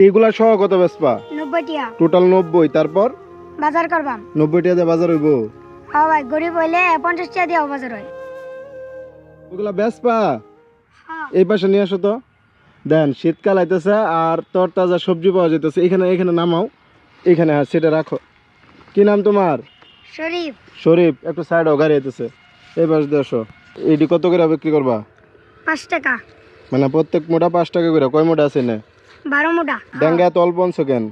এগুলা সহ কত বেসপা নব্বই টিয়া টোটাল নব্বই তারপর? বাজার করবাম। নব্বই টাকা দিয়ে বাজার হইব? হ্যাঁ ভাই গরিব হইলে পঞ্চাশ টাকা দিয়েও বাজার হয়। ওগুলা বেসপা হ্যাঁ। এই পাশে নিয়ে আসো তো। দেন শীতকাল আইতেছে আর তরতাজা সবজি পাওয়া যাইতেছে। এখানে এখানে নামাও। এখানে হ্যাঁ সেটা রাখো। কি নাম তোমার? শরীফ। শরীফ একটু সাইড গাড়ি আইতেছে। এই পাশ দিয়ে আসো। এইটি কত করে বিক্রি করবা? পাঁচ টাকা। মানে প্রত্যেক মোটা পাঁচ টাকা করে। কয় মোটা আছে না বারো মুটা। ডেঙ্গা এত অল্প আনছো কেন?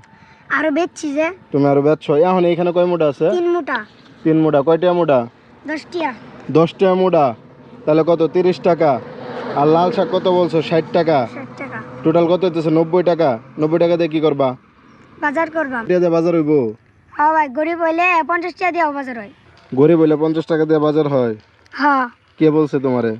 আরও বেচছি যে। তুমি আরও বেচছো। এখন এইখানে কয় মোটা আছে? তিন মুটা। তিন মোটা। কয়টা মোটা? দশ টিয়া দশ টাকা মোটা। তাহলে কত? তিরিশ টাকা। আর লাল শাক কত বলছো? ষাট টাকা। ষাট টাকা। টোটাল কত হইতেছে? নব্বই টাকা। নব্বই টাকা দিয়ে কি করবা? বাজার করবাম এটা দিয়ে বাজার হইব? হ্যাঁ ভাই গরিব হইলে পঞ্চাশ টাকা দিয়েও বাজার হয়। গরিব হইলে পঞ্চাশ টাকা দিয়ে বাজার হয়? হ্যাঁ। কে বলছে তোমারে?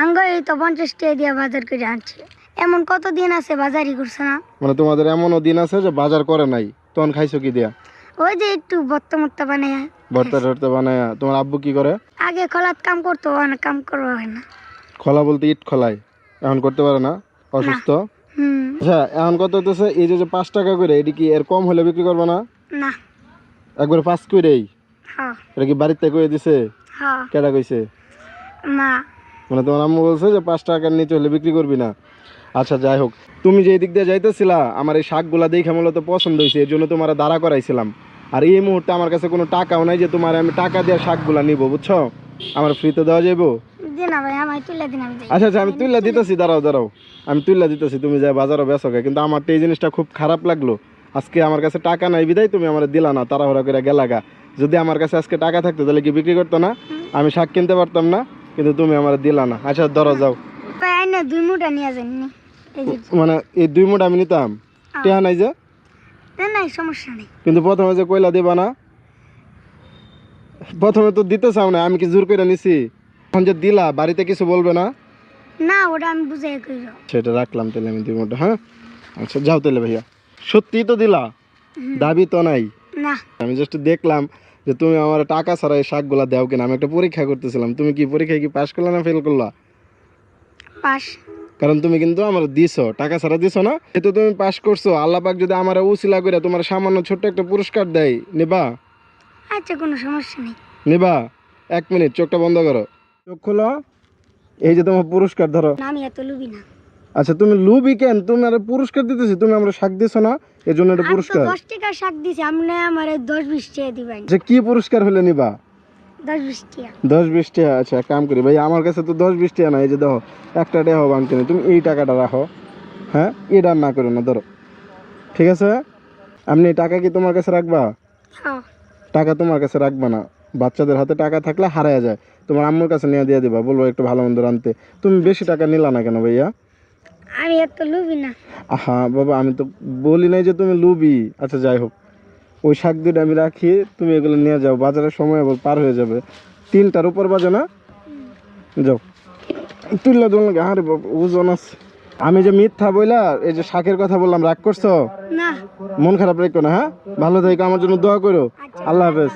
আঙ্গই তো পঞ্চাশ টাকা দিয়ে বাজার করে আনছে। এমন কত দিন আছে বাজারই করছে না? মানে তোমাদের এমনও দিন আছে যে বাজার করে নাই। তখন খাইছো কি দিয়া? ওই যে একটু বত্তা মত্তা বানায় ভর্তা টর্তা বানায়। তোমার আব্বু কি করে? আগে খোলাত কাম করতো অনেক কাম করব হয় না। খোলা বলতে ইট খোলায় এখন করতে পারে না? অসুস্থ? হুম। আচ্ছা এখন কত হইতেছে? এই যে যে পাঁচ টাকা করে এটি কি এর কম হলে বিক্রি করবে না? না। একবার পাঁচ করেই এটা কি বাড়িতে কয়ে দিছে? কেটা কইছে? মা মানে তোমার আম্মু বলছে যে পাঁচ টাকার নিচে হলে বিক্রি করবি না। আচ্ছা যাই হোক। তুমি যে দিক দিয়ে যাইতেছিলা আমার এই শাকগুলা দেখে মূলত পছন্দ হয়েছে এর জন্য তোমার দাঁড়া করাইছিলাম। আর এই মুহূর্তে আমার কাছে কোনো টাকাও নাই যে তোমার আমি টাকা দিয়ে শাকগুলা নিব বুঝছ? আমার ফ্রিতে দেওয়া আমি আচ্ছা আচ্ছা আমি তুইলা দিতেছি দাঁড়াও দাঁড়াও। আমি তুইলা দিতেছি তুমি যাই বাজারও। কিন্তু আমার তো এই জিনিসটা খুব খারাপ লাগল। আজকে আমার কাছে টাকা নাই বিদায় তুমি আমার দিলা না তাড়াহুড়া করে গেলাগা যদি আমার কাছে আজকে টাকা থাকতো তাহলে কি বিক্রি করতো না? আমি শাক কিনতে পারতাম না কিন্তু তুমি আমার দিলা না। আচ্ছা ধরো যাও। দুই মুঠা নিয়ে এই মানে এই দুই মুঠ আমি নিতাম। টেহা নাই যে? না নাই সমস্যা নেই। কিন্তু প্রথমে যে কয়লা দিবা না প্রথমে তো দিতে চাও না আমি কি জোর করে নিছি? এখন যে দিলা বাড়িতে কিছু বলবে না? না ওটা আমি বুঝাই কইল সেটা রাখলাম তাহলে আমি দুই মুঠটা হ্যাঁ? আচ্ছা যাও তাহলে ভাইয়া। সত্যিই তো দিলা দাবি তো নাই। না। আমি জাস্ট দেখলাম যে তুমি আমার টাকা ছাড়া এই শাকগুলা দাও কিনা আমি একটা পরীক্ষা করতেছিলাম। তুমি কি পরীক্ষায় কি পাশ করলা না ফেল করলা? পাস কারণ তুমি কিন্তু আমার দিছো টাকা ছাড়া দিছো না। যেহেতু তুমি পাস করছ আল্লাহ পাক যদি আমার উসিলা করে তোমার সামান্য ছোট্ট একটা পুরস্কার দেয় নেবা? আচ্ছা কোনো সমস্যা নেই। নেবা? এক মিনিট চোখটা বন্ধ করো। চোখ খোলো। এই যে তোমার পুরস্কার ধরো। আমি এত লুবি না। আচ্ছা তুমি লুবি কেন? তুমি আর পুরস্কার দিতেছি তুমি আমরা শাক দিছো না? এর জন্য তো পুরস্কার। দশ টাকা শাক দিছি আপনি আমার দশ বিশ টাকা দিবেন। যে কি পুরস্কার হলে নিবা? দশ বিশ টাকা আচ্ছা কাম করি ভাই আমার কাছে তো দশ বিশ টাকা নাই এই যে দেখো একটা টাকা আনতে নেই তুমি এই টাকাটা রাখো হ্যাঁ? এটা না করো না ধরো। ঠিক আছে? আপনি টাকা কি তোমার কাছে রাখবা? হ্যাঁ। টাকা তোমার কাছে রাখবা না। বাচ্চাদের হাতে টাকা থাকলে হারায় যায়। তোমার আম্মুর কাছে নিয়ে দিয়ে দিবা বলব একটু ভালো মন্দ রানতে তুমি বেশি টাকা নিলা না কেন ভাইয়া? আমি এত লুবি না। আহা বাবা আমি তো বলি নাই যে তুমি লুবি। আচ্ছা যাই হোক। ওই শাক দুটো আমি রাখি তুমি এগুলো নিয়ে যাও বাজারের সময় আবার পার হয়ে যাবে। তিনটার উপর বাজে না? যাও। তুললে তোমার বাবা ওজন আছে। আমি যে মিথ্যা বইলা এই যে শাকের কথা বললাম রাগ করছ? মন খারাপ রাখো না হ্যাঁ? ভালো থাকো আমার জন্য দোয়া করো। আল্লাহ হাফেজ।